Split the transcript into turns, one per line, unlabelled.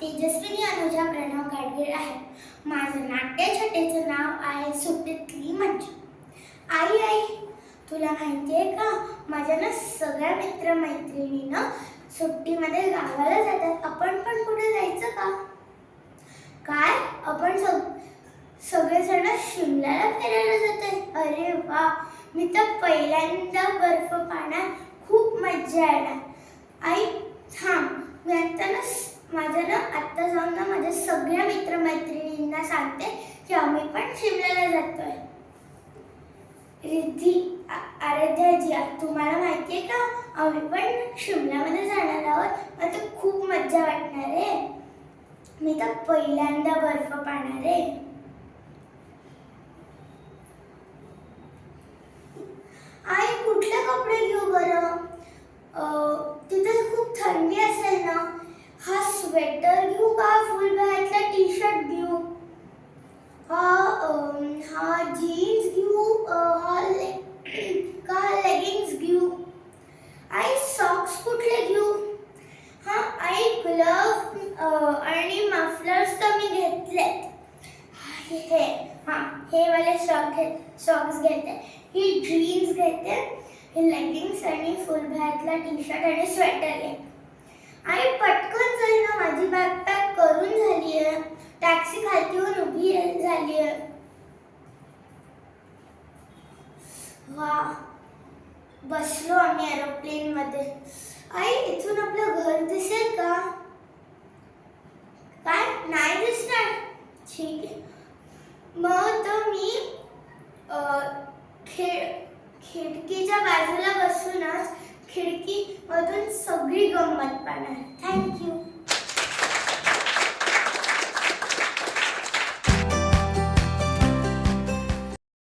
तेजस्विनी अनुजा प्रणव गाडगीळ आहे माझं नाट्य छटेचं नाव आहे सुट्टीतली मज्जा आई आई तुला माहिती आहे का? माझ्या ना सगळ्या मित्रमैत्रिणीनं सुट्टीमध्ये गावाला जातात. आपण पण कुठे जायचं का? काय? आपण सग सगळेजण शिमल्याला फिरायला जातोय. अरे वा! मी तर पहिल्यांदा बर्फ पाण्यात खूप मज्जा येणार आई थांब मी आता ना स- माझं ना आत्ता ना माझ्या सगळ्या मित्रमैत्रिणींना सांगते की आम्ही पण शिमल्याला जातोय. रिद्धी आराध्याजी तुम्हाला माहिती आहे का? आम्ही पण शिमल्यामध्ये जाणार आहोत. मला तर खूप मज्जा वाटणार आहे. मी तर पहिल्यांदा बर्फ पाहणार आहे. आई कुठले कपडे घेऊ बरं? स्वेटर घेऊ का फुल बॅगला टी शर्ट घेऊ हा हा जीन्स घेऊ हा का लेगिंग्स घेऊ सॉक्स कुठले घेऊ हा आणि मफलर्स तर मी घेतलेत हे हा. हे वाले सॉक घे सॉक्स घेते ही. जीन्स घेते हे. लेगिंग्स आणि फुल बॅगला टी शर्ट आणि स्वेटर घे आई पटकन वा. बसलो आम्ही एरोप्लेन मध्ये. आई इथून आपलं घर दिसेल का? काय? नाही दिसणार. ठीक आहे. मग तर मी खेळ खिडकीच्या बाजूला बसूनच खिडकीमधून सगळी गंमत पाहणार. थँक्यू